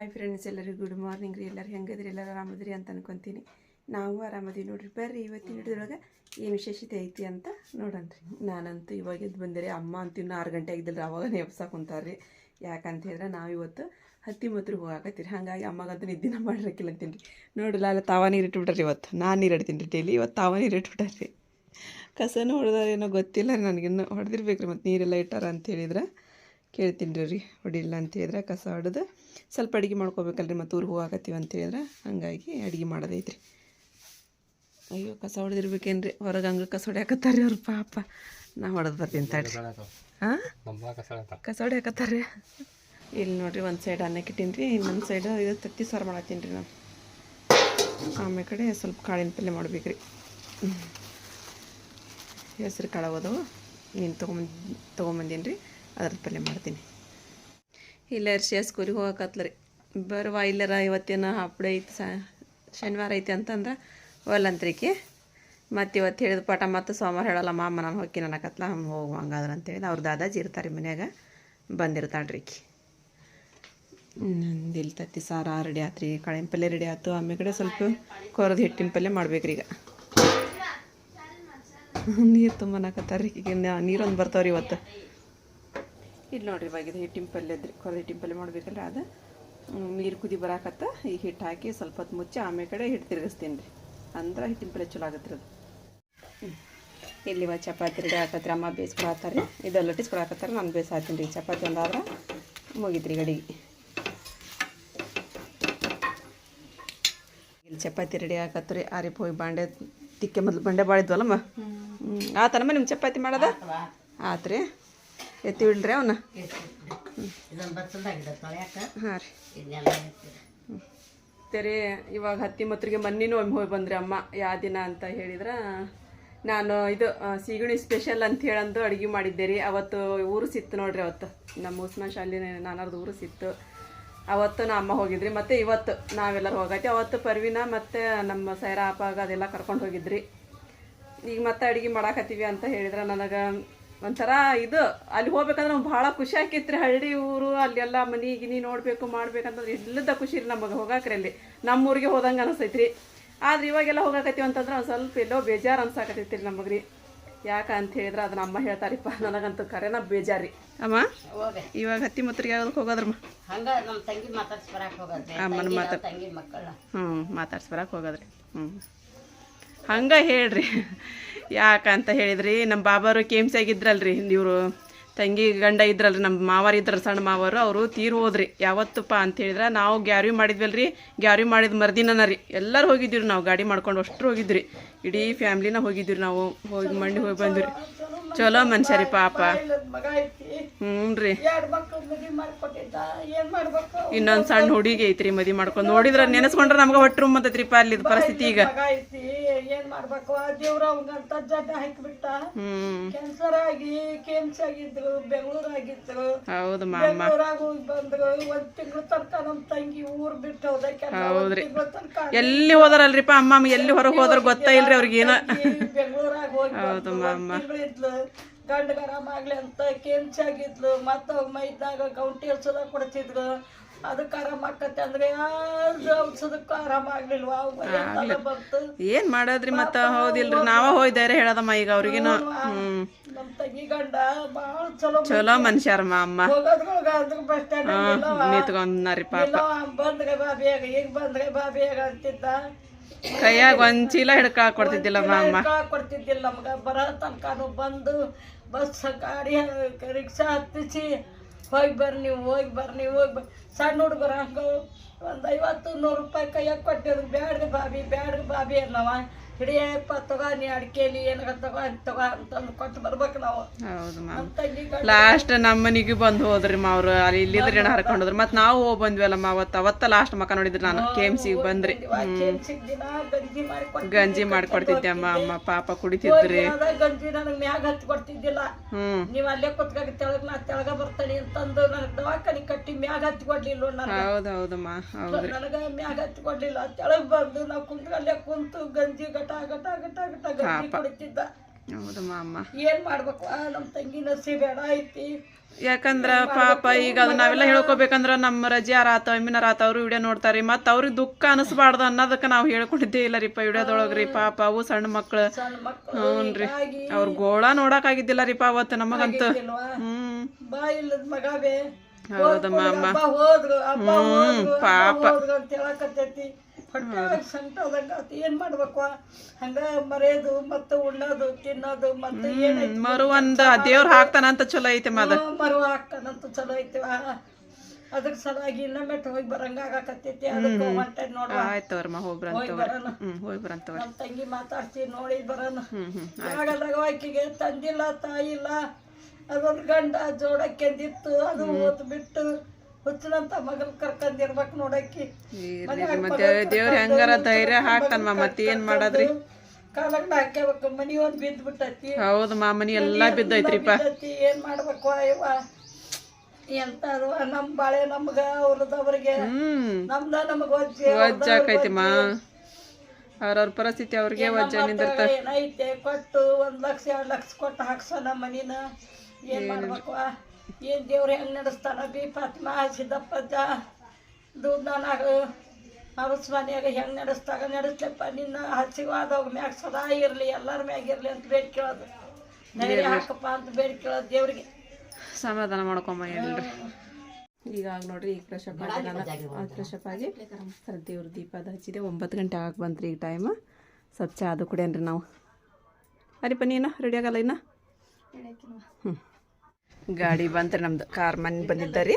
Hi friends ಎಲ್ಲರಿಗೂ good morning ರೀ. ಎಲ್ಲರೂ ಹೆಂಗದ್ರಿ ಎಲ್ಲರೂ ಆರಾಮದ್ರಿ ಅಂತ ಅನ್ಕೊತೀನಿ. ನಾವು ಆರಾಮದೀವಿ ನೋಡ್ರಿ. ಬರ್ರಿ, ಇವತ್ತಿನ ಹಿಡಿದ್ರೊಳಗೆ ಏನು ವಿಶೇಷತೆ ಐತಿ ಅಂತ ನೋಡನ್ರಿ ನಾನಂತೂ ಇವಾಗ ಎದ್ದು ಬಂದೆ ಅಮ್ಮ ಅಂತೂ ಇನ್ನೂ ಆರು ಗಂಟೆ ಆಗಿದ್ದಿಲ್ಲ ಅವಾಗ ನೆಪ್ಸಾ ಕುಂತಾರ್ರಿ. ಯಾಕಂತ ಹೇಳಿದ್ರೆ ನಾವು ಇವತ್ತು ಹತ್ತಿ ಮತ್ರ ಹೋಗಾಕತ್ತೀರಿ. ಹಾಗಾಗಿ ಅಮ್ಮಗಂತೂ ನಿದ್ದಿನ ಮಾಡಿರಕ್ಕಿಲ್ಲ ಅಂತೀನಿ ನೋಡಿಲ್ಲ ಅಲ್ಲ ತಾವ ನೀರು ಇಟ್ಬಿಟ್ರಿ ಇವತ್ತು. ನಾನು ನೀರು ಇಡ್ತೀನಿ ರೀ ಡೈಲಿ ಇವತ್ತು ತಾವ ನೀರು ಇಟ್ಬಿಟ್ಟಾರ್ರಿ ಕಸನೂ ಹೊಡೆದಾರೇನೋ ಗೊತ್ತಿಲ್ಲ ನನಗಿನ್ನೂ. ಹೊಡೆದಿರ್ಬೇಕು ರೀ ಮತ್ತು ನೀರೆಲ್ಲ ಇಟ್ಟಾರ ಅಂತ ಹೇಳಿದ್ರೆ. ಕೇಳ್ತೀನಿ ರೀ ಹೊಡಿಲ್ಲ ಅಂತ ಹೇಳಿದ್ರೆ ಕಸ ಹೊಡೆದು ಸ್ವಲ್ಪ ಅಡುಗೆ ಮಾಡ್ಕೋಬೇಕಲ್ರಿ ಮತ್ತು ಊರಿಗೆ ಹೋಗಾಕತ್ತೀವಿ ಅಂತ ಹೇಳಿದ್ರೆ ಹಂಗಾಗಿ ಅಡುಗೆ ಮಾಡೋದೈತ್ರಿ. ಅಯ್ಯೋ ಕಸ ಹೊಡೆದಿರ್ಬೇಕೇನ್ರಿ? ಹೊರಗೆ ಹಂಗೆ ಕಸ ಹೊಡ್ಯಾಕತ್ತಾರ್ರಿ ಅವ್ರ ಪಾಪ. ನಾ ಹೊಡೆದು ಬರ್ತೀನಿ ತಡ್ರಿ. ಹಾಂ ಕಸ ಹೊಡ್ಯಾಕತ್ತಾರ್ರಿ? ಇಲ್ಲಿ ನೋಡ್ರಿ ಒಂದು ಸೈಡ್ ಅನ್ನಕ್ಕೆ ಇಟ್ಟೀನಿ ರೀ ಇನ್ನೊಂದು ಸೈಡ್ ಇದು ತತ್ತಿ ಸಾರು ಮಾಡತ್ತೀನಿ ರೀ ನಾನು ಆಮೇಲೆ ಕಡೆ ಸ್ವಲ್ಪ ಕಾಳಿನ ಪಲ್ಯ ಮಾಡ್ಬೇಕು ರೀ ಹೆಸ್ರು ಕಾಳು ಹೋದವು ನೀನು ತೊಗೊಂಬಂದು ತೊಗೊಂಬಂದೀನಿ ರೀ ಅದ್ರ ಪಲ್ಯ ಮಾಡ್ತೀನಿ. ಇಲ್ಲ ರೀ ಸ್ಕೂಲಿಗೆ ಹೋಗಕತ್ಲ ರೀ. ಬರುವ ಇಲ್ಲರ ಇವತ್ತೇನು ಹಪ್ಪಳ ಐತಿ ಸ, ಶನಿವಾರ ಐತಿ ಅಂತಂದ್ರೆ ಒಲ್ಲಂತ್ರಿಕೆ ಮತ್ತು ಇವತ್ತು ಹೇಳಿದ ಪಾಠ ಮತ್ತು ಸೋಮವಾರ ಹೇಳಲ್ಲ, ಮಾಮ ನಾನು ಹೊಕ್ಕಿ ನನಕತ್ಲ ಹೋಗು ಹಂಗಾದ್ರೆ ಅಂತೇಳಿ. ಅವ್ರ ದಾದಾಜಿ ಇರ್ತಾರೆ ಮನ್ಯಾಗ, ಬಂದಿರ್ತಾಳೆ ರೀ ನಂದು ಇಲ್ಲಿ ತತ್ತಿ ಸಾರ ರೆಡಿ ಆತ್ರಿ ರೀ ಕಾಳಿನ ಪಲ್ಯ ರೆಡಿ ಆಯ್ತು ಆಮೇಲೆ ಸ್ವಲ್ಪ ಕೊರದ ಹಿಟ್ಟಿನ ಪಲ್ಯ ಮಾಡ್ಬೇಕ್ರಿ ಈಗ. ನೀರು ತುಂಬನಕತ್ತಾರ್ರಿ ಈಗ ನೀರೊಂದು ಬರ್ತಾವ್ರಿ ಇವತ್ತು. ಇಲ್ಲಿ ನೋಡಿರಿ ಇವಾಗ ಇದು ಹಿಟ್ಟಿನ ಪಲ್ಯ ಇದ್ರಿ ಕೊರದ ಹಿಟ್ಟಿನ ಪಲ್ಯ ಮಾಡ್ಬೇಕಲ್ಲ ಅದು. ನೀರು ಕುದಿ ಬರಾಕತ್ತ ಈ ಹಿಟ್ಟು ಹಾಕಿ ಸ್ವಲ್ಪ ಹೊತ್ತು ಮುಚ್ಚಿ ಆಮೇಲೆ ಕಡೆ ಹಿಟ್ಟು ತಿರುಗಿಸ್ತೀನಿ ರೀ. ಅಂದ್ರೆ ಹಿಟ್ಟಿನ ಪಲ್ಯ ಚಲೋ ಆಗತ್ತೆ ರೀ ಅದು. ಇಲ್ಲಿ ಇವಾಗ ಚಪಾತಿ ರೆಡಿ ಹಾಕತ್ರಿ ಅಮ್ಮ ಬೇಯಿಸ್ಕೊಳತ್ತಾರೆ ಇದು ಲಟ್ಟಿಸ್ಕೊಳಕತ್ತಾರೆ ನಾನು ಬೇಯಿಸಾತೀನಿ ರೀ. ಚಪಾತಿ ಒಂದಾದ್ರೆ ಮುಗಿತ್ರಿ ಗಡಿಗೆ ಇಲ್ಲಿ ಚಪಾತಿ ರೆಡಿ ಹಾಕತ್ರಿ ಆರಿಪ್ ಹೋಗಿ ಬಾಂಡೆ ತಿಕ್ಕೆ ಮೊದಲು ಬಾಂಡೆ ಬಾಳಿದ್ವಲ್ಲಮ್ಮ ಹ್ಞೂ ಆತನಮ್ಮ ನಿಮ್ಮ ಚಪಾತಿ ಮಾಡೋದ? ಆತ್ರಿ. ಎತ್ತಿ ಬಿಡ್ರಿ ಅವನ್ನ? ಹಾಂ ರೀ. ತೆರೆ ಇವಾಗ ಹತ್ತಿ ಮತ್ರಿಗೆ ಮನ್ನಿನೂ ಒಮ್ಮೆ ಹೋಗಿ ಬಂದ್ರಿ ಅಮ್ಮ ಯಾವ ದಿನ ಅಂತ ಹೇಳಿದ್ರೆ. ನಾನು ಇದು ಸೀಗಣಿ ಸ್ಪೆಷಲ್ ಅಂತ ಹೇಳಂದು ಅಡುಗೆ ಮಾಡಿದ್ದೆ ರೀ. ಅವತ್ತು ಊರು ಸಿತ್ತು ನೋಡ್ರಿ ಅವತ್ತು. ನಮ್ಮ ಉಸ್ಮಾನ್ ಶಾಲಿನ ನಾನಾರ್ದು ಊರು ಸಿತ್ತು. ಅವತ್ತು ನಾ ಅಮ್ಮ ಹೋಗಿದ್ರಿ. ಮತ್ತು ಇವತ್ತು ನಾವೆಲ್ಲರೂ ಹೋಗೈತಿ ಅವತ್ತು ಪರ್ವಿನ ಮತ್ತು ನಮ್ಮ ಸೈರಾ ಅಪ್ಪಾಗ ಅದೆಲ್ಲ ಕರ್ಕೊಂಡು ಹೋಗಿದ್ರಿ. ಈಗ ಮತ್ತೆ ಅಡುಗೆ ಮಾಡಾಕತ್ತೀವಿ ಅಂತ ಹೇಳಿದ್ರೆ ನನಗೆ. ಒಂಥರ ಇದು ಅಲ್ಲಿ ಹೋಗ್ಬೇಕಂದ್ರೆ ನಮ್ಗೆ ಭಾಳ ಖುಷಿ ಆಕೈತ್ರಿ ಹಳ್ಳಿ ಊರು ಅಲ್ಲೆಲ್ಲ ಮನೆ ಗಿನಿ ನೋಡಬೇಕು ಮಾಡ್ಬೇಕಂತಂದ್ರೆ ಇಲ್ಲದ ಖುಷಿ ರೀ ನಮಗೆ ಹೋಗಾಕ್ರಿ ಅಲ್ಲಿ ನಮ್ಮ ಊರಿಗೆ ಹೋದಂಗೆ ಅನಿಸ್ತೈತ್ರಿ ಆದ್ರೆ ಇವಾಗೆಲ್ಲ ಹೋಗಾಕತ್ತೀವಿ ಅಂತಂದ್ರೆ ಒಂದು ಸ್ವಲ್ಪ ಎಲ್ಲೋ ಬೇಜಾರು ಅನ್ಸಾಕತ್ತೈತಿ ರೀ ನಮಗೆ ರೀ ಯಾಕ ಅಂತ ಹೇಳಿದ್ರೆ ಅದನ್ನ ಅಮ್ಮ ಹೇಳ್ತಾರಿಪ್ಪ ನನಗಂತೂ ಕರೆನ ಬೇಜಾರಿ ಅಮ್ಮ ಇವಾಗ ಹತ್ತಿ ಮತ್ರಿಗೆ ಯಾವ್ದಕ್ಕೆ ಹೋಗೋದ್ರಮ್ಮ? ಹಂಗ ನಮ್ಮ ತಂಗಿ ಮಾತಾಡ್ಸಿ ಹೋಗೋದ್ರಿ. ಹೋಗದ್ರಿ ಅಮ್ಮನ ಮಾತಾಡ್- ತಂಗಿ ಮಕ್ಕಳ ಹ್ಞೂ ಮಾತಾಡ್ಸ್ಬರಕ್ಕೆ ಹೋಗೋದ್ರಿ. ಹ್ಞೂ ಹಂಗೆ ಹೇಳ್ರಿ. ಯಾಕಂತ ಹೇಳಿದ್ರಿ ನಮ್ಮ ಬಾಬಾರು ಕೆ ಎಂ ಸಿ ಆಗಿದ್ರಲ್ರಿ ಇವರು ತಂಗಿ ಗಂಡ ಇದ್ರಲ್ರಿ ನಮ್ಮ ಮಾವಾರು ಇದ್ರ ಸಣ್ಣ ಮಾವರು ಅವರು ತೀರು ಹೋದ್ರಿ. ಯಾವತ್ತಪ್ಪ ಅಂತ ಹೇಳಿದ್ರೆ ನಾವು ಗ್ಯಾರಿ ಮಾಡಿದ್ವಲ್ರಿ ಗ್ಯಾರಿ ಮಾಡಿದ ಮರ್ದಿನ ರೀ ಎಲ್ಲರೂ ಹೋಗಿದ್ವಿ ನಾವು ಗಾಡಿ ಮಾಡ್ಕೊಂಡು ಅಷ್ಟ್ರು ಹೋಗಿದ್ವಿ ಇಡೀ ಫ್ಯಾಮ್ಲಿನ ಹೋಗಿದ್ವಿ ನಾವು ಹೋಗಿ ಮಣ್ಣಿ ಹೋಗಿ ಬಂದ್ವಿ. ಚಲೋ ಮನುಷ್ಯ ರೀ ಪಾಪ. ಹ್ಞೂ ರೀ ಇನ್ನೊಂದು ಸಣ್ಣ ಹುಡುಗಿ ಐತ್ರಿ ಮದಿ ಮಾಡ್ಕೊಂಡು ನೋಡಿದ್ರೆ ನೆನೆಸ್ಕೊಂಡ್ರೆ ನಮ್ಗೆ ಹೊಟ್ಟರು ಅಂತೈತ್ರಿಪ್ಪ ಅಲ್ಲಿ ಪರಿಸ್ಥಿತಿ ಈಗ. ಮಗ ಐತಿ ಏನ್ ಮಾಡ್ಬೇಕು? ಆ ದೇವ್ರ ಅವಂಗಂತ ಜಡ್ಡ ಹಾಕಿಬಿಟ್ಟ. ಹ್ಞೂ ಕ್ಯಾನ್ಸರ್ ಆಗಿ ಕೇಮ್ಸ್ ಆಗಿದ್ರು ಬೆಂಗಳೂರು ಆಗಿದ್ರು ಹೌದು ಮಾಮ. ಬೆಂಗಳೂರಾಗ ಹೋಗಿ ಬಂದ್ರು ಒಂದ್ ತಿಂಗಳ ತನಕ ನಮ್ ತಂಗಿ ಊರ್ ಬಿಟ್ಟು ತಿಂಗಳ ತನಕ ಎಲ್ಲಿ ಹೋದಾರಲ್ರಿಪ್ಪ ಅಮ್ಮ? ಎಲ್ಲಿ ಹೊರಗೆ ಹೋದ್ರ ಗೊತ್ತ ಇಲ್ರಿ ಅವ್ರಿಗೆ ಏನೋ. ಬೆಂಗಳೂರಾಗ ಹೋಗಿ ಹೌದು ಮಾಮ. ತಿಂಗಳಿದ್ಲು ಗಂಡಗ ಆರಾಮಾಗ್ಲಿ ಅಂತ ಕೆಂಚಾಗಿದ್ಲು ಮತ್ತ ಮೈದಾಗ ಗೌಂಟಿ ಹಚ್ಚದ ಕೊಡ್ತಿದ್ರು. ಅದಕ್ಕೆ ಆರಾಮ ಆಕತ್ತೆ ಅಂದ್ರೆ ಯಾರು ಔಷಧಕ್ಕೂ ಆರಾಮ ಆಗ್ಲಿಲ್ವ? ಬಂತು. ಏನ್ ಮಾಡೋದ್ರಿ ಮತ್ತ? ಹೌದಿಲ್ರಿ. ನಾವ ಹೋಯ್ದಾರೆ ಹೇಳದಮ್ಮ ಈಗ ಅವ್ರಿಗೇನು ಹ್ಮ್. ನಮ್ ತಂಗಿ ಗಂಡ ಬಾಳ ಚಲೋ ಚಲೋ ಮನುಷ್ಯರಮ್ಮ ಅಮ್ಮ. ಹೋಗೋದ್ರೊಳಗ ಅದ್ರ ಬಸ್ ಸ್ಟ್ಯಾಂಡ್ ನಿಂತ್ಕೊಂಡ್ನಾರಿ ಪಾಪ. ಬಂದ್ರೆ ಬಾ ಬೇಗ ಈಗ ಬಂದ್ರೆ ಬಾ ಬೇಗ ಅಂತಿದ್ದ. ಕೈಯಾಗ ಒಂದ್ ಚೀಲ ಹಿಡ್ಕ ಕೊಡ್ತಿದ್ದಿಲ್ಲ ಅಮ್ಮ. ಕೊಡ್ತಿದ್ದಿಲ್ಲ ನಮ್ಗ. ಬರೋ ತನಕ ಬಂದು ಬಸ್ ಗಾಡಿ ರಿಕ್ಷಾ ಹತ್ತಿಸಿ ಹೋಗಿ ಬರ್ರಿ ನೀವು, ಹೋಗಿ ಬರ್ರಿ ನೀವು, ಹೋಗಿ ಬರ್ ಸಣ್ಣ ಹುಡುಗರು ಹಂಗ ಒಂದು ಐವತ್ತು ನೂರು ರೂಪಾಯಿ ಕೈಯಾಗ ಕೊಟ್ಟಿದ್ರು. ಬ್ಯಾಡ್ರಿ ಬಾಬಿ ಬ್ಯಾಡ್ರಿ ಬಾಬಿ ಅನ್ನವ. ಹಿಡಿಯಪ್ಪ ತಗೋ ನೀ ಅಡಿಕೆಲಿ ಏನಾರ ತಗೋ ಅಂತ ತಗೋ ಅಂತಂದು ಕೊಟ್ಟು ಬರ್ಬೇಕು ನಾವು. ಹೌದು ಲಾಸ್ಟ್ ನಮ್ಮ ಮನೆಗೆ ಬಂದು ಹೋದ್ರಿ ಮಾವ್ರು ಅಲ್ಲಿ ಇಲ್ಲಿದ್ರ ಏನ ಹರ್ಕೊಂಡು ಹೋದ್ರಿ. ಮತ್ ನಾವು ಹೋಗಿ ಬಂದ್ವಲ್ಲಮ್ಮ ಅವತ್ತ ಅವತ್ತ ಲಾಸ್ಟ್ ಮಕ ನೋಡಿದ್ರಿ ನಾನು. ಕೆ ಎಂ ಸಿಗೆ ಬಂದ್ರಿ. ಗಂಜಿ ಮಾಡಿ ಗಂಜಿ ಮಾಡ್ಕೊಡ್ತಿದ್ದೆ ಅಮ್ಮ ಅಮ್ಮ ಪಾಪ ಕುಡಿತಿದ್ರಿ. ಗಂಜಿ ನನಗೆ ಮ್ಯಾಗ ಹತ್ತಿ ಕೊಡ್ತಿದ್ದಿಲ್ಲ. ನೀವು ನೀವ್ ಅಲ್ಲೇ ಕುತ್ಕಾಗ ತೆಳಗ್ ನಾ ತೆಳಗ ಬರ್ತಾನೆ ಅಂತಂದು ನನಗೆ ದವಾಖಾನಿ ಕಟ್ಟಿ ಮ್ಯಾಗ ಹತ್ತಿ ಕೊಡ್ಲಿಲ್ಲ ಹೌದು ಹೌದ್ ಹೌದಮ್ಮ ಹೌದ್ರಿ. ನನಗ ಮ್ಯಾಗ ಹತ್ತಿ ಕೊಡ್ಲಿಲ್ಲ. ತೆಳಗ್ ಬಂದು ನಾವು ಕುಂತ ಅಲ್ಲೇ ಕುಂತು ಗಂಜಿ ಗಟ ಏನ್ ಮಾಡ್ಬೇಕು ಆ, ನಮ್ ತಂಗಿ ನಸಿ ಬೇಡ ಐತಿ ಯಾಕಂದ್ರ ಪಾಪ ಈಗ ಅದು ನಾವೆಲ್ಲ ಹೇಳ್ಕೊಬೇಕಂದ್ರ ನಮ್ಮ ರಜೆ ಆತ ಅಮ್ಮಿನ ಆತ ಅವ್ರು ವಿಡಿಯೋ ನೋಡ್ತಾರಿ ಮತ್ತ ಅವ್ರಿಗೆ ದುಃಖ ಅನಿಸ್ಬಾರ್ದು ಅನ್ನೋದಕ್ಕೆ ನಾವು ಹೇಳ್ಕೊಂಡಿದ್ದೇ ಇಲ್ಲ ವಿಡಿಯೋದೊಳಗ್ರಿ ಪಾಪ ಅವು ಸಣ್ಣ ಮಕ್ಳು ಹ್ಞೂನ್ರಿ ಅವ್ರ ಗೋಳ ನೋಡಕ್ ಆಗಿದ್ದಿಲ್ಲ ರೀಪ ಅವತ್ತು ನಮಗಂತೂ ಹ್ಮ್ ಹೌದಮ್ಮ ಅಮ್ಮ ಹ್ಮ್ ಪಾಪ. ಹೊಟ್ಟೆ ಸಂಕಟದಂಗ ಏನ್ ಮಾಡ್ಬೇಕು? ಹಂಗ ಮರೆಯೋದು ಮತ್ತೆ ಉಣ್ಣೋದು ತಿನ್ನೋದು ಮತ್ತೆ ಏನೈತಿ ಮರು ಒಂದ ದೇವ್ರ ಹಾಕ್ತಾನಂತ ಚಲೋ ಐತೆ ಮದ. ಮರು ಹಾಕ್ತಾನಂತ ಚಲೋ ಐತಿ. ಅದ್ರ ಸಲುವಾಗಿ ಇನ್ನೊಮ್ಮೆ ಹೋಗಿ ಬರಂಗ ಆಗಾಕತ್ತೈತಿ. ಅದಕ್ಕೆ ಹೊಂಟೆ ನೋಡುವ. ಹೋಗ್ಬರಂತ ಹೋಗಿ ಬರೋಣ ಹೋಗಿ ನಮ್ಮ ತಂಗಿ ಮಾತಾಡ್ತೀವಿ ನೋಡಿ ಬರೋಣ ಆಗದಾಗ ಆಕಿಗೆ ತಂದಿಲ್ಲ ತಾಯಿ ಇಲ್ಲ ಅದೊಂದು ಗಂಡ ಜೋಡಕ್ಕೆಂದಿತ್ತು. ಅದು ಓದ್ ಬಿಟ್ಟು ಹುಚ್ಚನಂತ ಮಗಲ್ ಕರ್ಕೊಂಡಿರ್ಬೇಕು ನೋಡಕ್ಕಿ. ಮತ್ತೆ ದೇವ್ರ ಹೆಂಗಾರ ಧೈರ್ಯ ಹಾಕ್ತಾನ ಮತ್ತೆ ಏನ್ ಮಾಡದ್ರಿ? ಕಾಲಕ್ಕೆ ಹಾಕ್ಯಬೇಕು ಮನಿ ಒಂದ್ ಬಿದ್ದ ಬಿಟ್ಟತಿ ಹೌದು ಮಾಮನಿ ಎಲ್ಲಾ ಬಿದ್ದೈತ್ರಿಪ್ಪ. ಬಿದ್ದೈತಿ ಏನ್ ಮಾಡ್ಬೇಕು ಅಯ್ಯವ ಎಂತ ಅದು ನಮ್ ಬಾಳೆ ನಮ್ಗ ಅವ್ರದವ್ರಿಗೆ. ನಮ್ದ ನಮಗ ವಜ್ಜೆ ವಜ್ಜಾಕೈತಿ ಮಾ ಅವ್ರವ್ರ ಪರಿಸ್ಥಿತಿ ಅವ್ರಿಗೆ ವಜ್ಜ ನಿಂದಿರ್ತ. ಏನೈತೆ ಕೊಟ್ಟು ಒಂದ್ ಲಕ್ಷ ಎರಡ್ ಲಕ್ಷ ಕೊಟ್ಟು ಹಾಕ್ಸೋಣ ಮನಿನ. ಏನ್ ಮಾಡ್ಬೇಕು? ಏನ್ ದೇವ್ರ ಹೆಂಗ್ ನಡೆಸ್ತಾನ? ಬಿ ಫಾತಿಮಾ ಸಿದ್ದಪ್ಪಜ್ಜ ದೂದ್ನಾನಾಗ ಅರಸ್ ಮನ್ಯಾಗ ಹೆಂಗ್ ನಡೆಸ್ತಾಗ ನಡೆಸ್ಲಪ್ಪ. ನಿನ್ನ ಹಸಿವಾದವ್ ಮ್ಯಾಗ ಸದಾ ಇರ್ಲಿ ಎಲ್ಲರ ಮ್ಯಾಗ ಇರ್ಲಿ ಅಂತ ಬೇಡ್ ಕೇಳೋದು. ಧೈರ್ಯ ಹಾಕಪ್ಪ ಅಂತ ಬೇಡ್ ಕೇಳೋದು ದೇವ್ರಿಗೆ. ಸಮಾಧಾನ ಮಾಡ್ಕೊಂಬ ಹೇಳ್ರಿ. ಈಗ ಆಗ ನೋಡ್ರಿ ಈಗ ಫ್ರೆಶ್ ಅಪ್ ಆಗಿ ಫ್ರೆಶ್ ಆಗಿ ಸರ್ ದೇವ್ರ ದೀಪ ಅದು ಹಚ್ಚಿದೆ. ಒಂಬತ್ತು ಗಂಟೆ ಆಗಿ ಬಂತ್ರಿ ಈಗ ಟೈಮ್ ಸ್ವಚ್ಛ ಚಾ ಅದು ಕುಡಿಯನ್ರಿ ನಾವು. ಅರಿಪ್ಪ ನೀನು? ರೆಡಿ ಆಗಲ್ಲ ಇನ್ನ? ಹ್ಞೂ ಗಾಡಿ ಬಂತ್ರಿ ನಮ್ದು. ಕಾರ್ ಮನೆ ಬಂದಿದ್ದಾರಿ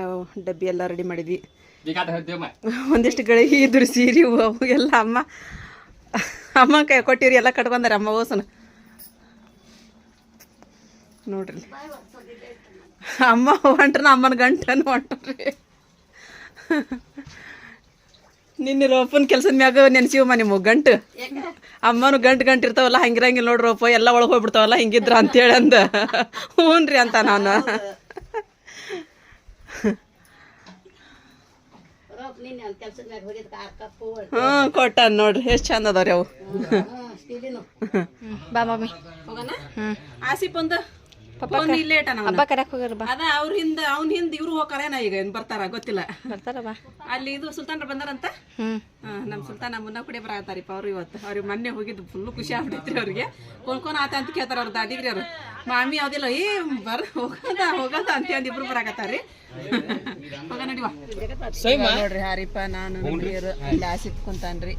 ಅವು ಡಬ್ಬಿ ಎಲ್ಲ ರೆಡಿ ಮಾಡಿದ್ವಿ. ಒಂದಿಷ್ಟು ಗಳಿಗೆ ಇದ್ರು ಸೀರೆ ಅವು ಎಲ್ಲ ಅಮ್ಮ. ಅಮ್ಮ ಕೈ ಕೊಟ್ಟಿವ್ರಿ ಎಲ್ಲ ಕಟ್ಕೊಂಡಾರ ಅಮ್ಮ ಓಸನ ನೋಡ್ರಿ. ಅಮ್ಮ ಹೊಂಟ್ರನ ಅಮ್ಮನ ಗಂಟನ ಹೊಂಟ್ರಿ ನಿನ್ನೆ ರೋಪನ್ ಕೆಲ್ಸದ ಮ್ಯಾಗ ನೆನ್ಸಿವಮ್ಮ ನಿಮ್ಮ ಗಂಟು? ಅಮ್ಮನು ಗಂಟು ಗಂಟು ಇರ್ತಾವಲ್ಲ ಹಂಗಿರಂಗಿಲ್ಲ ನೋಡ್ರಿ ರೋಪ ಎಲ್ಲ ಒಳಗೆ ಹೋಗ್ಬಿಡ್ತಾವಲ್ಲ ಹಿಂಗಿದ್ರ ಅಂತೇಳಿ ಅಂದ. ಹ್ಞೂ ರೀ ಅಂತ ನಾನು. ಹ್ಞೂ ಕೊಟ್ಟ ನೋಡ್ರಿ ಎಷ್ಟು ಚಂದ ಅದಾವ್ರಿ ಅವು. ಬಾ ಮಮ್ಮಿ. ಹ್ಞೂ ಆಸಿಪ್ ಒಂದು. ಫೋನ್ ಇಲ್ಲೇ ಇಟ್ಟ ನಾವು ಹಬ್ಬ ಕರ್ಯಾಕ್ ಹೋಗ್ಯಾರ ಬಾ. ಅದ ಅವ್ರ ಹಿಂದ ಅವ್ನ ಹಿಂದ ಇವ್ರು ಹೋಗಾರೇನ ಈಗ ಏನ್ ಬರ್ತಾರ ಗೊತ್ತಿಲ್ಲ. ಬರ್ತಾರ ಬಾ. ಅಲ್ಲಿ ಇದು ಸುಲ್ತಾನ್ರು ಬಂದಾರಂತ? ಹ್ಮ್. ನಮ್ಮ ನಮ್ ಸುಲ್ತಾನ ಮುನ್ನ ಕುಡಿ ಬರತ್ತಾರಿಪ್ಪ ಅವ್ರು ಇವತ್ತು. ಅವ್ರಿಗೆ ಮೊನ್ನೆ ಹೋಗಿದ್ದು ಫುಲ್ ಖುಷಿ ಆಗ್ಬಿಟ್ಟೈತ್ರಿ ಅವ್ರಿಗೆ. ಕೊಂಡ್ಕೊಂಡ್ ಆತ ಅಂತ ಕೇಳ್ತಾರ ಅವ್ರ ದಾದಿಗ್ರಿ ಅವ್ರು. ಮಾಮಿ ಯಾವ್ದಿಲ್ಲ ಏ ಬರ ಹೋಗದ ಹೋಗದ ಅಂತ ಅಂದ್ ಇಬ್ರು ಬರಾಕತ್ತಾರಿ ಹೋಗ ನಡಿವಾ ನೋಡ್ರಿ ಹಾರಿಪ್ಪ ನಾನು ನೀರು ಇಲ್ಲಿ ಆಸಿಪ್ ಕುಂತಾನ್ರಿ.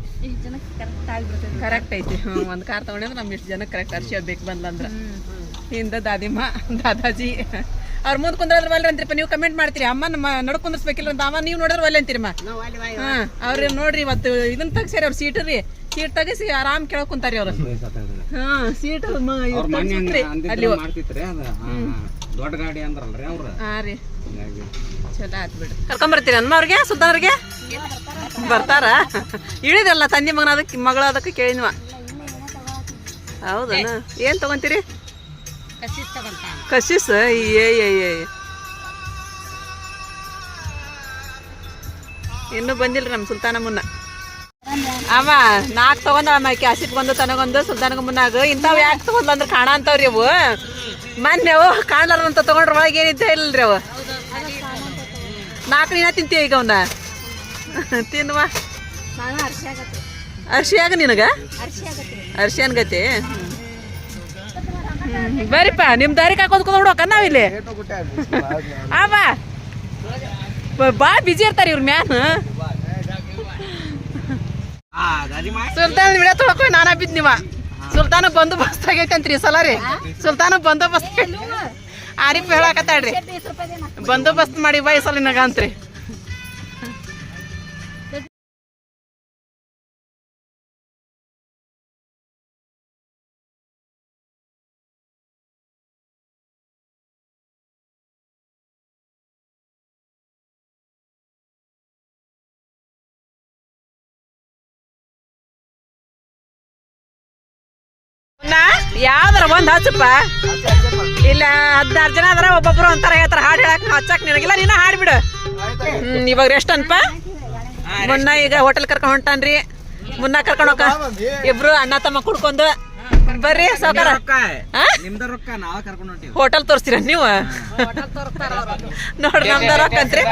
ಕರೆಕ್ಟ್ ಐತಿ. ಹ್ಞೂ ಒಂದು ಕಾರ್ ತಗೊಂಡ್ರೆ ನಮ್ ಇಷ್ಟು ಜನಕ್ಕೆ ಕರೆಕ್ಟ್ ಅರ್ಶಿ ಬೇಕು ಬಂದ್ಲಂದ್ರ. ಹಿಂದ ದಾದಿಮ್ಮ ದಾದಾಜಿ. ಅವ್ರ ಮುಂದ್ ಕುಂದ್ರದ್ರ ಒಲ್ರಿ ಅಂತೀರಪ್ಪ ನೀವು ಕಮೆಂಟ್ ಮಾಡ್ತೀರಿ. ಅಮ್ಮ ನಮ್ಮ ನಡ್ ಕುಂದ್ರಸ್ಬೇಕಿಲ್ಲ ಅಂತ. ಅಮ್ಮ ನೀವು ನೋಡೋರ್ ಒಲ್ಲೆ ಅಂತೀರಮ್ಮ ನಾವು ಅಲ್ಲಿ ಬಾಯ್ ಹಾ ಅವ್ರ ನೋಡ್ರಿ ಇವತ್ತು ಇದನ್ನ ತಗ್ಸಿ ಅವ್ರ ಸೀಟ್ ರೀ. ಸೀಟ್ ತಗಿಸಿ ಆರಾಮ್ ಕೇಳಕ್ ಕುಂತಾರಿ ಅವ್ರು. ಹಾ ಸೀಟ್ ಅಲ್ಲಿ ದೊಡ್ಡ ಗಾಡಿ ಅಂದ್ರಲ್ರಿ ಅವ್ರ. ಹಾ ರೀ. ಚಲೋ ಆತ್ ಬಿಡ್ರಿ ಕರ್ಕೊಂಬರ್ತೀರಿ ಅಮ್ಮ ಅವ್ರಿಗೆ ಸುದ್ದಾರ್ಗೆ ಬರ್ತಾರ? ಇಳಿದ್ರಲ್ಲ ತಂದೆ ಮಗನ ಅದಕ್ಕೆ ಮಗಳ ಅದಕ್ಕೆ ಕೇಳಿದ್ವ ಹೌದನ? ಏನ್ ತಗೊಂತೀರಿ? ಕಶಿಸ್ ಏ ಇನ್ನೂ ಬಂದಿಲ್ರಿ ನಮ್ಮ ಸುಲ್ತಾನ ಮುನ್ನ ಅವ ನಾಲ್ಕು ತಗೊಂಡ ಅಮ್ಮ ಕ್ಯಾಸಿಟ್ ಬಂದು ತನಗೊಂದು ಸುಲ್ತಾನಗ ಮುನ್ನಾಗ ಇಂಥವು ಯಾಕೆ ತಗೊಂಡ್ ಅಂದ್ರೆ ಕಾಣ ಅಂತವ್ರಿ ಅವು? ಮೊನ್ನೆ ಅವು ಕಾಣಲಾರಂತ ತಗೊಂಡ್ರ ಒಳಗೆ ಏನಿದ್ದೇ ಇಲ್ರಿ ಅವು. ನಾಲ್ಕು ನೀನ ತಿಂತೀಯ ಈಗ ಅವನ್ನ ತಿನ್ವಾ ಅರ್ಶಿ ಆಗ ನಿನಗ? ಅರ್ಶಿ ಅನ್ಗತಿ ಬರಿಪ್ಪ ನಿಮ್ ದಾರಿ ಕಾಕೋದ್ ಹುಡುಕ ಹೋಗ ನಾವಿಲ್ಲಿ? ಆ ಬಾ ಬಿಜಿ ಇರ್ತಾರ ಇವ್ರ ಮ್ಯಾನ್. ಸುಲ್ತಾನ್ ವಿಡಿಯೋ ತೊಳಕೊ, ನಾನ ಬಿದ್ ನೀವ. ಸುಲ್ತಾನ ಬಂದೋಬಸ್ತ್ ಆಗೈತೆ ಅಂತ್ರಿ ಸಲ ರೀ. ಸುಲ್ತಾನ ಬಂದೋಬಸ್ತ್ ಆರಿಫ್ ಹೇಳಾಕತ್ತಾಳ್ರಿ. ಬಂದೋಬಸ್ತ್ ಮಾಡಿ ಬಾ ಸಲ ಯಾವ್ದಾರ ಒಂದ್ ಹಚ್ಚಪ್ಪ. ಇಲ್ಲ ಹದಿನಾರು ಜನ ಅದ್ರ ಒಬ್ಬೊಬ್ರು ಅಂತಾರ ಹೇಳ್ತಾರ ಹಾಡ್ ಹೇಳಕ್ ಹಚ್ಚಕ್ ನಿನಗಿಲ್ಲ ನೀನ ಹಾಡ್ಬಿಡು ಹ್ಮ್ ಇವಾಗ ರೆಸ್ಟ್ ಅನ್ಪ. ಮುನ್ನ ಈಗ ಹೋಟೆಲ್ ಕರ್ಕೊಂಡ್ ಹೊಂಟಾನ್ರಿ. ಮುನ್ನ ಕರ್ಕೊಂಡ್ ಹೋಗ. ಇಬ್ರು ಅಣ್ಣ ತಮ್ಮ ಕುಡ್ಕೊಂಡು. ಬರ್ರಿ ಸಾವ್ಕಾರ. ಹೋಟೆಲ್ ತೋರಿಸ್ತೀರ ನೀವು? ನೋಡ್ರಿ ನಮ್ದ ರೊಕ್ಕ ಅಂತ್ರಿ.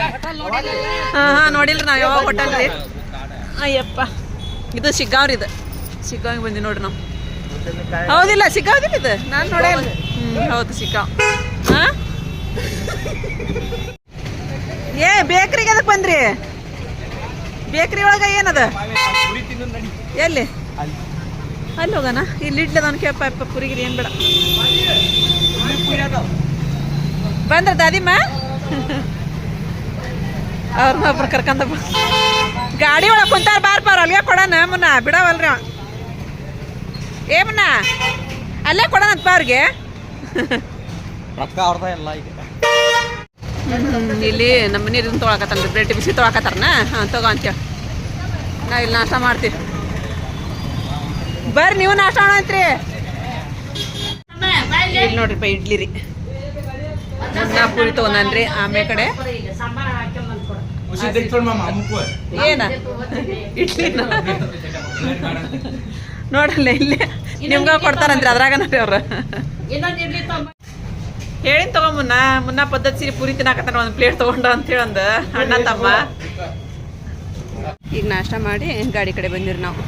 ಹಾ ಹಾ ನೋಡಿಲ್ರಿ ನಾವ್ ಯಾವಾಗ ಹೋಟೆಲ್ ರೀ ಅಯ್ಯಪ್ಪ. ಇದು ಶಿಗ್ಗಾವ್ರಿ ಇದು ಶಿಗ್ಗಾವಿಗೆ ಬಂದಿ ನೋಡ್ರಿ ನಾವು. ಹೌದಿಲ್ಲ ಸಿಕ್ಕಾವುದಿಲ್ಲ ಇದು? ನಾನು ನೋಡೇ ಇಲ್ಲ. ಹ್ಮ್ ಹೌದು ಸಿಕ್ಕಾವ ಹಾಂ? ಏ ಬೇಕ್ರಿಗೆ ಅದಕ್ಕೆ ಬಂದ್ರಿ? ಬೇಕ್ರಿ ಒಳಗೆ ಏನದ? ಎಲ್ಲಿ? ಅಲ್ಲಿ ಹೋಗೋಣ. ಇಲ್ಲಿ ಇಡ್ಲಿ ನಾನು ಕೇಳಪ್ಪ ಅಪ್ಪ ಪುರಿಗಿರಿ ಏನು ಬೇಡ. ಬಂದ್ರ ದಾದಿಮ್ಮ? ಅವ್ರನ್ನ ಒಬ್ರು ಕರ್ಕೊಂಡ ಗಾಡಿ ಒಳಗೆ ಕುಂತಾರ ಬಾರ್ ಬಾರ್ ಅಲ್ಲಿಗೆ ಕೊಡೋಣ ಮುನ್ನ ಬಿಡವಲ್ರಿ ಅವ. ಏ ಮುನ್ನ ಅಲ್ಲೇ ಕೊಡೋಣಪ್ಪ ಅವ್ರಿಗೆ. ರೊಕ್ಕ ಅವ್ರದ ಎಲ್ಲ ಈಗ. ಇಲ್ಲಿ ನಮ್ಮ ಮನೆ ಇದನ್ನ ತೊಗೊಳಕತ್ತಾರ ಬ್ರೆಡ್ ಬಿಸಿ ತೊಗೊಳಕತ್ತಾರನ ಹಾಂ ತಗೋ ಅಂತೇಳಿ ನಾ ಇಲ್ಲಿ ನಾಷ್ಟ ಮಾಡ್ತೀವಿ ಬರ್ರಿ ನೀವು ನಾಷ್ಟ ಮಾಡಂತ್ರಿ ಇಲ್ಲಿ ನೋಡ್ರಿಪ್ಪ ಇಡ್ಲಿ ರೀ. ಮುನ್ನ ಪೂರಿ ತೊಗೊಂಡ್ರಿ ಆಮೇಲೆ ಕೊಡು. ಏನ? ಇಡ್ಲಿ ನೋಡಲ್ಲ ಇಲ್ಲಿ. ನಿಮ್ಗ ಕೊಡ್ತಾರಂತ್ರಿ ಅದ್ರಾಗ ನೋಡ್ರಿ ತೊಂಬ ಹೇಳಿನ್ ತಗೋ ಮುನ್ನ ಮುನ್ನ ಪದ್ಧತಿ ಸೀರೆ ಪೂರಿ ತಿನ್ನಾಕತ್ತಾರ ಒಂದು ಪ್ಲೇಟ್ ತಗೊಂಡ ಅಂತ ಹೇಳಂದ. ಅಣ್ಣ ತಮ್ಮ. ಈಗ ನಾಷ್ಟ ಮಾಡಿ ಗಾಡಿ ಕಡೆ ಬಂದಿರಿ ನಾವು.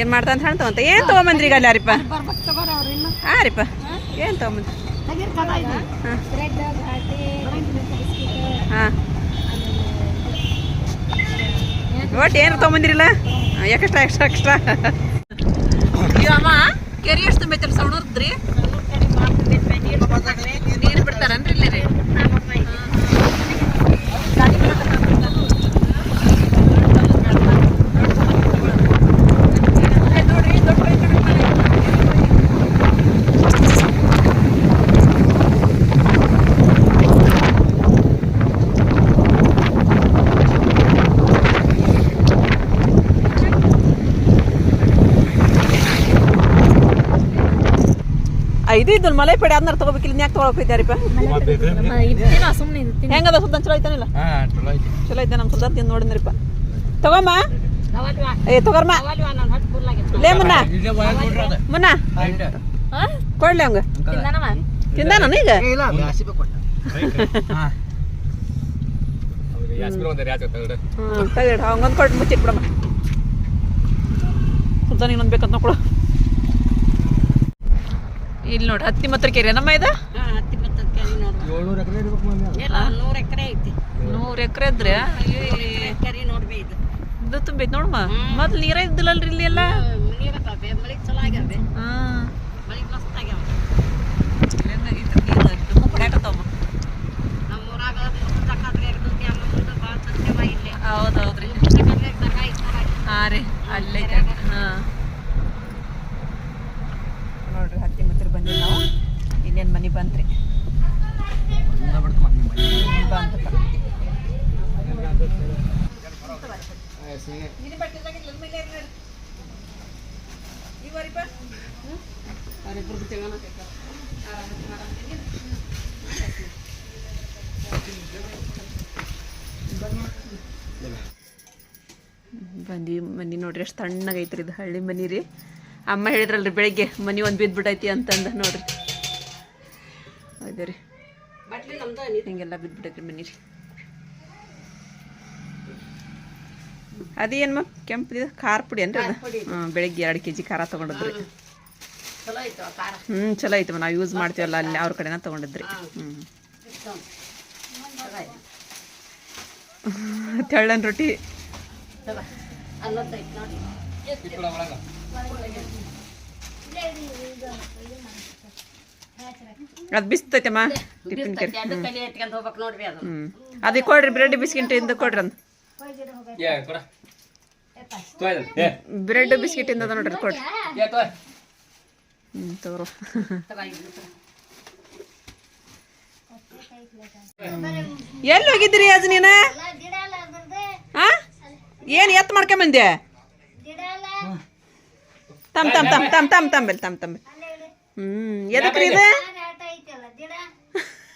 ಏನ್ ಮಾಡ್ತಾ ಅಂತ ಹೇಳ್ತಾವಂತ? ಏನ್ ತಗೊಂಬಂದ್ರಿ ಈಗ ಅಲ್ಲಿ ಯಾರಿಪ್ಪ? ಹಾಂ ಅವ್ರು ರೀಪ್ಪ. ಏನ್ ತಗೊಂಬಂದ್ರಿ? ಹಾ. ಒಟ್ಟು ಏನು ತೊಗೊಂಬಂದಿರಲ್ಲ? ಎಕ್ಸ್ಟ್ರಾ ಎಕ್ಸ್ಟ್ರಾ ಅಯ್ಯೋ ಅಮ್ಮ ಕೆರಿ ಎಷ್ಟು ತುಂಬೈತಲ್ಲ ಸೌಣರ್ದ್ರಿ ನೀರು ಬಿಡ್ತಾರನ್ರಿ ಇಲ್ಲಿ ರೀ ಐದು ಇದ್ದು ಮಲೆ ಪೇಡೆ ಅದನ್ನ ತಗೋಬೇಕಿಲ್ಲ ಯಾಕೆ ತಗೊಳಕ್ ಹೋಯ್ತಾರಿಪ್ಪ ಸುಮ್ಮನೆ ಹೆಂಗದ ಸುಲ್ತಾನ್ ಚಲೋ ಐತಾನಿಲ್ಲ? ಚಲೋ ಐತಿ. ನಮ್ಮ ಸುಲ್ತಾನ್ ತಿಂದು ನೋಡಿದ್ರಿಪ್ಪ ತಗೊಮ್ಮ. ಏ ತಗೋರ್ಮ. ಲೇ ಮುನ್ನ. ಮುನ್ನ ಕೊಡ್ಲಿ ಹಂಗ ತಿಂದಾನ ಈಗ? ಇಲ್ಲ ಬ್ಯಾಸಿಗೆ ಕೊಟ್ಟ ತಗಡ್ ಹಂಗೊಂದು ಮುಚ್ಚಿಟ್ಬಿಡಮ್ಮ. ಸುಲ್ತಾನ್ ಇನ್ನೊಂದು ಬೇಕಂತ ನೋಡ್ಕೊಳು ಇಲ್ಲಿ ನೋಡಿ ಹತ್ತಿ ಮಾತ್ರ ಕೆರೆ ನಮ್ಮ ಇದು? ಹಾ ನೂರು ಎಕರೆ ಐತಿ. ನೂರು ಎಕರೆ ಇದ್ರೆ? ಕೆರೆ ನೋಡ್ಬಿ ಇದು. ಇದು ತುಂಬೈತಿ ನೋಡಮ್ಮ ಮೊದ್ಲು ನೀರ ಇದ್ದಿಲ್ಲಲ್ರಿ ಇಲ್ಲಿ ಎಲ್ಲ? ಹೌದೌದ್ರಿ ಬೇ ರೀ ಅಲ್ಲೇ ಹಾ ಹಾಂ. ಮಳಿಗೆ ಮಸ್ತ್ ಆಗ್ಯಾವ ಹೊಡ್ಯಾಕತ್ತಮ್ಮ ನಮ್ಮ ಊರಾಗ ತಕ್ಕಾದ್ರೆ ಇರ್ತೈತಿ ಅಮ್ಮ ಮುಂದೆ ಭಾಳ ಸತ್ಯವ ಇಲ್ಲೇ ಹೌದು ಹೌದ್ರಿ ತಕ್ಕಾದ್ರೆ ತಕ ಇತ್ತಾರ ಹಾಂ ರೀ ಅಲ್ಲೇ ಹಾಂ ನೋಡ್ರಿ ಹತ್ತಿ ಮತ್ರ ಬಂದ್ವಿ ನಾವು ಇನ್ನೇನು ಮನೆ ಬಂತ್ರಿ ಬಂದ್ವಿ ಮನಿ ನೋಡ್ರಿ ಎಷ್ಟು ತಣ್ಣಗೈತ್ರಿ ಇದು ಹಳ್ಳಿ ಮನಿ ರೀ. ಅಮ್ಮ ಹೇಳಿದ್ರಲ್ರಿ ಬೆಳಿಗ್ಗೆ ಮನಿ ಒಂದು ಬಿದ್ದುಬಿಟ್ಟೈತಿ ಅಂತಂದ ನೋಡ್ರಿ. ಅದೇ ರೀ ಹಿಂಗೆಲ್ಲ ಬಿದ್ದುಬಿಟ್ಟೈತ್ರಿ ಮನಿ ರೀ. ಅದೇನು ಕೆಂಪು ಖಾರ ಪುಡಿ ಏನ್ರಿ ಅದು? ಹ್ಞೂ ಬೆಳಿಗ್ಗೆ ಎರಡು ಕೆ ಜಿ ಖಾರ ತೊಗೊಂಡಿದ್ರಿ. ಹ್ಞೂ ಚಲೋ ಐತಮ್ಮ ನಾವು ಯೂಸ್ ಮಾಡ್ತೀವಲ್ಲ ಅಲ್ಲಿ ಅವ್ರ ಕಡೆನ ತೊಗೊಂಡಿದ್ರಿ. ಹ್ಞೂ ತೆಳ್ಳನ್ ರೊಟ್ಟಿ. ಅದು ಬಿಸ್ತೈತಮ್ಮ ಟಿಫಿನ್ ಕರಿ. ಹ್ಞೂ ಅದಕ್ಕೆ ಕೊಡ್ರಿ ಬ್ರೆಡ್ ಬಿಸ್ಕಿಟ್ ಇಂದ ಕೊಡ್ರಿ ಅಂತ ಬ್ರೆಡ್ ಬಿಸ್ಕಿಟ್ ಇಂದ ಅದ ನೋಡ್ರಿ ಕೊಡ್ರಿ. ಹ್ಞೂ ತಗೋರು. ಎಲ್ಲಿ ಹೋಗಿದ್ರಿ ಅಜ್ ನೀನು? ಹಾ ಏನು ಎತ್ತು ಮಾಡ್ಕೊಂಬಂದೆ ತಮ್ ತಮ್ ತಮ್ ತಮ್ ತಮ್ ತಂಬೆಲ್ ತಮ್ ತಂಬೆಲ್ ಹ್ಮ್ ಎದಕ್ರಿ ಇದು?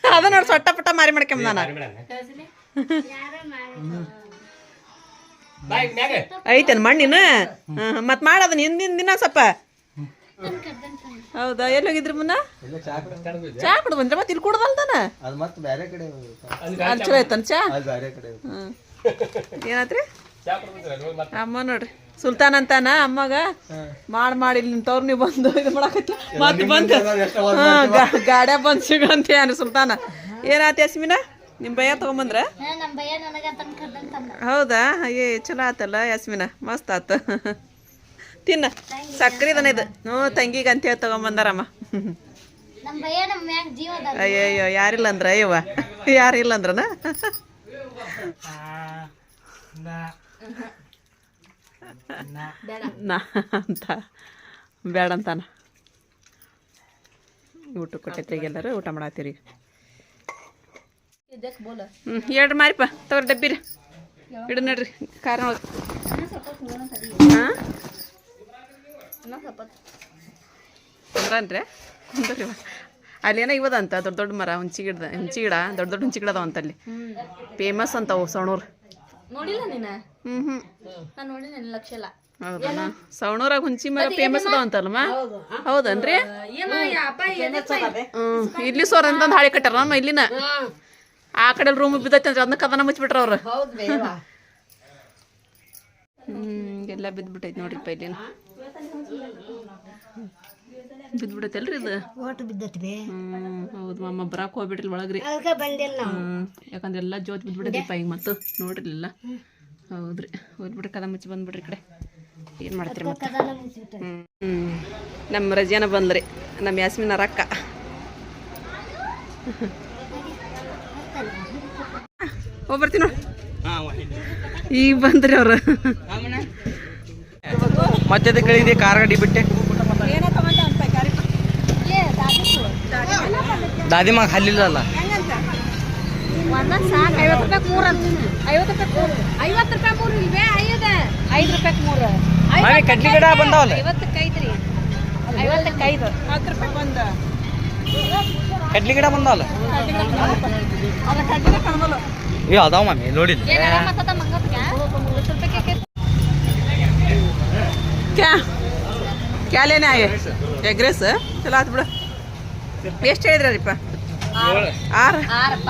ಅದ ನೋಡಿ ಸೊಟ್ಟ ಪುಟ್ಟ ಮಾರಿ ಮಾಡ್ಕೊಂಬ ನಾನು ಐತೇನು ಮಣ್ಣಿನ? ಮತ್ ಮಾಡೋದನ್ನ ಹಿಂದಿನ ದಿನ ಸ್ವಲ್ಪ. ಹೌದಾ ಎಲ್ಲಿ ಹೋಗಿದ್ರಿ ಮುನ್ನ? ಎಲ್ಲ ಚಾ ಕುಡ್ದು ಬಂದ್ರೆ ಮತ್ತೆ ಇಲ್ಲಿ ಕುಡ್ದಲ್ದಾನ ಅದು ಮತ್ತೆ ಬೇರೆ ಕಡೆ ಅಲ್ಲಿ ಚಲೋ ಆಯ್ತನ ಚಾ ಏನಾತ್ರಿ? ಅಮ್ಮ ನೋಡ್ರಿ ಸುಲ್ತಾನ್ ಅಂತಾನ ಅಮ್ಮಗ? ಮಾಡ್ ಮಾಡಿ ಇಲ್ಲಿ ನಿಂತವ್ರು ನೀವು ಬಂದು ಇದು ಮಾಡಕತ್ತಿ. ಮತ್ತೆ ಬಂದು ಗಾಡ್ಯಾಗ ಬಂದು ಸಿಗಂತ ಸುಲ್ತಾನ. ಏನಾಯ್ತು ಯಸ್ಮಿನ? ನಿಮ್ಮ ಭಯ ತಗೊಂಬಂದ್ರ? ಹೌದಾ? ಏ ಚಲೋ ಆತಲ್ಲ ಯಸ್ಮಿನ? ಮಸ್ತ್ ಆತ. ತಿನ್ನ. ಸಕ್ರಿದನ ಇದು. ಹ್ಞೂ ತಂಗಿಗೆ ಅಂತ ಹೇಳಿ ತಗೊಂಬಂದಾರಮ್ಮ. ನಮ್ಮ ಭಯ ನಮ್ಮ ಜೀವದ ಅಯ್ಯಯ್ಯೋ ಯಾರಿಲ್ಲ ಅಂದ್ರ ಅಯ್ಯವ್ವ ಯಾರಿಲ್ಲ ಅಂದ್ರನ ನಾ ಅಂತ. ಬೇಡ ಅಂತಾನ. ಊಟ ಎಲ್ಲರೂ ಊಟ ಮಾಡತ್ತೀರಿ ಹ್ಞೂ ಹೇಳ್ರಿ ಮಾರಿಪ್ಪ ತಗೋರಿ ಡಬ್ಬಿ ರೀ ಇಡು ನಡ್ರಿ ಒಳಗೆ ಹಾಂ? ಕುಂದ್ರನ್ರಿ ಕುಂದ್ರಿ ಅಲ್ಲೇನೋ ಇವದಂತ ದೊಡ್ಡ ದೊಡ್ಡ ಮರ ಹುಂಚಿ ಗಿಡದ ಹುಂಚಿ ಗಿಡ ದೊಡ್ಡ ದೊಡ್ಡ ಹುಂಚಿ ಗಿಡ ಅದಾವ ಅಂತ ಅಲ್ಲಿ ಫೇಮಸ್ ಅಂತವು ಸವಣೂರು ನೋಡಿಲ್ಲ ನೀನ? ಹ್ಮ್ ನಾನು ನೋಡಿಲ್ಲ ನಿನ್ನ ಲಕ್ಷ ಇಲ್ಲ ಹೌದಾ? ಸವಣೂರಾಗ ಹುಂಚಿ ಮರ ಫೇಮಸ್ ಅದಾವ. ಅಂತಲ್ಲಮ್ಮ ಹೌದನ್ರಿ ಹ್ಞೂ ಇಲ್ಲಿ ಸೋರ್ ಅಂತ ಹಾಳೆ ಕಟ್ಟಾರ ನಮ್ಮ ಇಲ್ಲಿನ? ಆ ಕಡೆ ರೂಮ್ ಬಿದ್ದೈತೆ ಅಂದ್ರೆ ಅದನ್ನ ಕದನ ಮುಚ್ಚಿಬಿಟ್ರ ಅವ್ರು. ಹ್ಮ್ ಎಲ್ಲ ಬಿದ್ದ್ಬಿಟ್ಟೈತಿ ನೋಡ್ರಿಪ್ಪ ಇಲ್ಲಿನ. ಬಿದ್ದ್ಬಿಡೈತಲ್ರಿ ಇದು? ಓಟು ಬಿದ್ದತ್ರಿ ಹ್ಮ್ ಹೌದು ಮಮ್ಮ ಬರಾಕ್ ಹೋಗ್ಬಿಟ್ರಿ ಒಳಗ್ರಿ. ಅದಕ್ಕೆ ಬಂದಿಲ್ಲ ನಾವು. ಹ್ಮ್ ಯಾಕಂದ್ರೆ ಎಲ್ಲ ಜೋತ್ ಬಿದ್ಬಿಡೈತಿಪ್ಪ ಈಗ ಮತ್ತು. ನೋಡಿರ್ಲಿಲ್ಲ ಹೌದ್ರಿ ಹೋಗ್ಬಿಟ್ರಿ ಕದ ಮುಚ್ಚಿ ಬಂದ್ಬಿಡ್ರಿ ಈ ಕಡೆ. ಏನು ಮಾಡ್ತೀರಿ ಮತ್ತೆ? ಹ್ಮ್ ನಮ್ಮ ರಜಿಯಾನ ಬಂದ್ರಿ ನಮ್ಮ ಯಾಸ್ಮಿನ ರಕ್ಕ ಹೋಗಿ ಬರ್ತೀನಿ ನೋಡಿ. ಈಗ ಬಂದ್ರಿ ಅವ್ರ. ಮತ್ತೆ ಕಳಿದೆ ಕೇಳಿದೆ ಕಾರ್ ಗಾಡಿ ಬಿಟ್ಟೆ. ದಾದಿ ಮಗ ಹಲ್ಲಿಲ್ಲಲ್ಲ. ಒಂದೊಂದು ಸಾಕು ಐವತ್ತು ರೂಪಾಯಿ ಮೂರು ಅಂತ. ಐವತ್ತು ರೂಪಾಯಿ ಮೂರು. ಐವತ್ತು ರೂಪಾಯಿ ಮೂರು ಇಲ್ವೇ? ಐದು. ಐದು ರೂಪಾಯಿ ಮೂರು. ಕಡ್ಲಿ ಗಿಡ ಬಂದಾವಲ್ಲ? ಐವತ್ತಕ್ಕೆ ಐದು ರೀ ಐವತ್ತಕ್ಕೆ ಐದು ಹತ್ತು ರೂಪಾಯಿ ಬಂದ. ಕಡ್ಲಿ ಗಿಡ ಬಂದಾವಲ್ಲ? ಏ ಅದಾವ ಮಾಮಿ ನೋಡಿ ಕ್ಯಾ ಕ್ಯಾ ಲೇನೆ ಎಗ್ ರೈಸ್? ಚಲೋ ಆತು ಬಿಡು. ಎಷ್ಟು ಹೇಳಿದ್ರಪ್ಪ ಆರು. ಆರಪ್ಪ.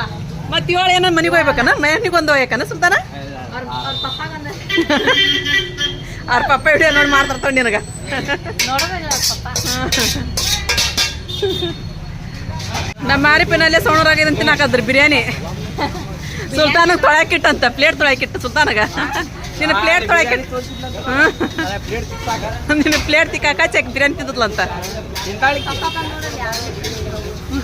ಮತ್ತೆ ಏಳು ಏನೋ ಮನೆಗೆ ಹೋಗ್ಬೇಕನ? ಮನೆಗೆ ಒಂದು ಹೋಗ್ಯಾಕನ ಸುಲ್ತಾನ? ಅವ್ರ ಪಪ್ಪ ವಿಡಿಯೋ ನೋಡಿ ಮಾಡ್ತಾರ ನಿನಗ. ನಮ್ಮ ಮಾರಿಪಿನಲ್ಲೇ ಸೋಣರಾಗಿದೆ ಅಂತ ತಿನ್ನಾಕದ್ರಿ ಬಿರಿಯಾನಿ. ಸುಲ್ತಾನ ತೊಳಕಿಟ್ಟಂತ ಪ್ಲೇಟ್ ತೊಳಕಿಟ್ಟು ಸುಲ್ತಾನಗ. ನಿನ್ನ ಪ್ಲೇಟ್ ತೊಳಕಿಟ್ಟು ನಿನ್ನ ಪ್ಲೇಟ್ ತಿಕ್ಕಾಕ ಚೆಕ್ ಬಿರಿಯಾನಿ ತಿದ್ದದ್ಲಂತ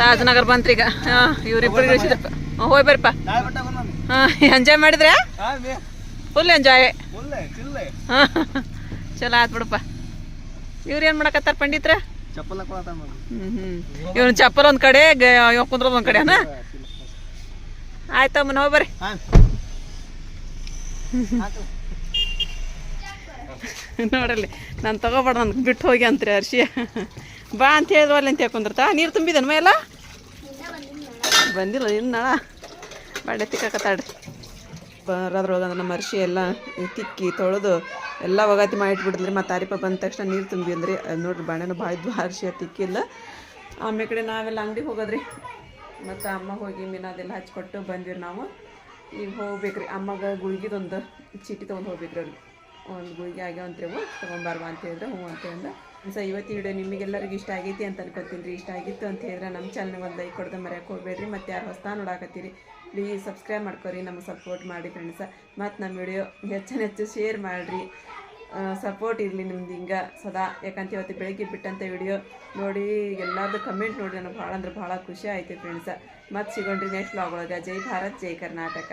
ರಾಜನಗರ್ ಬಂತ್ರಿ ಈಗ. ಹಾಂ ಹಾಂ ಹೋಗಿ ಬರ್ರಿಪ್ಪ ಹಾಂ ಎಂಜಾಯ್ ಮಾಡಿದ್ರೆ? ಫುಲ್ ಎಂಜಾಯ್ ಹಾಂ ಚಲೋ ಆಯ್ತು ಬಿಡಪ್ಪ. ಇವ್ರು ಏನು ಮಾಡಕತ್ತಾರ ಪಂಡಿತ್ರ? ಹ್ಮ್ ಹ್ಮ್. ಇವನು ಚಪ್ಪಲ್ ಒಂದ್ ಕಡೆ ಕುಂದ್ರದ ಒಂದ್ ಕಡೆ ಆಯ್ತಮ್ಮನ ಆಯ್ತಮ್ಮ ಹೋಗಿ ಬರ್ರಿ. ನೋಡಲ್ಲಿ ನಾನು ತಗೋಬೇಡ ನನ್ಗೆ ಬಿಟ್ಟು ಹೋಗಿ ಅಂತ್ರಿ ಹರ್ಷಿ ಬಾ ಅಂತ ಹೇಳಿದ್ವಲ್ಲ ಅಂತ ಕುಂದಿರ್ತಾ ನೀರು ತುಂಬಿದನ ಮೇಲ ಬಂದಿಲ್ಲ, ಇನ್ನು ಬಾಳೆ ತಿಕ್ಕಾಕತ್ತಾಡ್ರಿ ಬರೋದ್ರೊಳಗೆ ಅಂದ್ರೆ ನಮ್ಮ ಅರ್ಶಿ ಎಲ್ಲ ತಿಕ್ಕಿ ತೊಳೆದು ಎಲ್ಲ ಒಗಾತಿ ಮಾಡಿಟ್ಬಿಡಿದ್ರಿ ಮತ್ತು ಆರಿಪ ಬಂದ ತಕ್ಷಣ ನೀರು ತುಂಬಿ ಅಂದ್ರಿ. ಅದು ನೋಡ್ರಿ ಬಾಳೆನೂ ಭಾಳ ಇದ್ವು ಅರ್ಶಿ ತಿಕ್ಕಿಲ್ಲ. ಆಮೇಲೆ ಕಡೆ ನಾವೆಲ್ಲ ಅಂಗಡಿಗೆ ಹೋಗೋದ್ರಿ. ಮತ್ತು ಅಮ್ಮ ಹೋಗಿ ಮೀನಾದೆಲ್ಲ ಹಚ್ಕೊಟ್ಟು ಬಂದಿರಿ ನಾವು. ಈಗ ಹೋಗ್ಬೇಕ್ರಿ. ಅಮ್ಮಗೆ ಗುಳ್ಗಿದೊಂದು ಚೀಟಿ ತೊಗೊಂಡು ಹೋಗ್ಬೇಕ್ರಿ ಅವ್ರಿಗೆ. ಒಂದು ಗುಳಿಗೆ ಆಗ್ಯಾವಂತ್ರಿ ಅವು ತೊಗೊಂಬಾರ್ವ ಅಂತ ಹೇಳಿದ್ರೆ ಹ್ಞೂ ಅಂತ ಸೊ ಇವತ್ತು ವಿಡಿಯೋ ನಿಮಗೆಲ್ಲರಿಗೂ ಇಷ್ಟ ಆಗೈತಿ ಅಂತ ಅನ್ಕೊತೀನಿ ರೀ, ಇಷ್ಟ ಆಗಿತ್ತು ಅಂತ ಹೇಳಿದ್ರೆ ನಮ್ಮ ಚಾನಲ್ಗೆ ಒಂದು ಲೈಕ್ ಕೊಡ್ದೆ ಮರ್ಯಾಕೆ ಹೋಗ್ಬೇಡ್ರಿ, ಮತ್ತು ಯಾರು ಹೊಸ ನೋಡಾಕತ್ತೀರಿ ಪ್ಲೀಸ್ ಸಬ್ಸ್ಕ್ರೈಬ್ ಮಾಡ್ಕೊರಿ ನಮಗೆ ಸಪೋರ್ಟ್ ಮಾಡಿ ಫ್ರೆಂಡ್ಸ ಮತ್ತು ನಮ್ಮ ವಿಡಿಯೋ ಹೆಚ್ಚಿನ ಹೆಚ್ಚು ಶೇರ್ ಮಾಡಿರಿ. ಸಪೋರ್ಟ್ ಇರಲಿ ನಿಮ್ದು ಹಿಂಗೆ ಸದಾ. ಯಾಕಂತ ಇವತ್ತು ಬೆಳಗ್ಗೆ ಬಿಟ್ಟಂಥ ವಿಡಿಯೋ ನೋಡಿ ಎಲ್ಲರದ್ದು ಕಮೆಂಟ್ ನೋಡಿ ನನಗೆ ಭಾಳ ಅಂದ್ರೆ ಭಾಳ ಖುಷಿ ಆಯ್ತು ಫ್ರೆಂಡ್ಸ ಮತ್ತು ಸಿಗೋಣ್ರಿ ನೆಕ್ಸ್ಟ್ ವ್ಲಾಗ್ ಒಳಗೆ. ಜೈ ಭಾರತ್, ಜೈ ಕರ್ನಾಟಕ.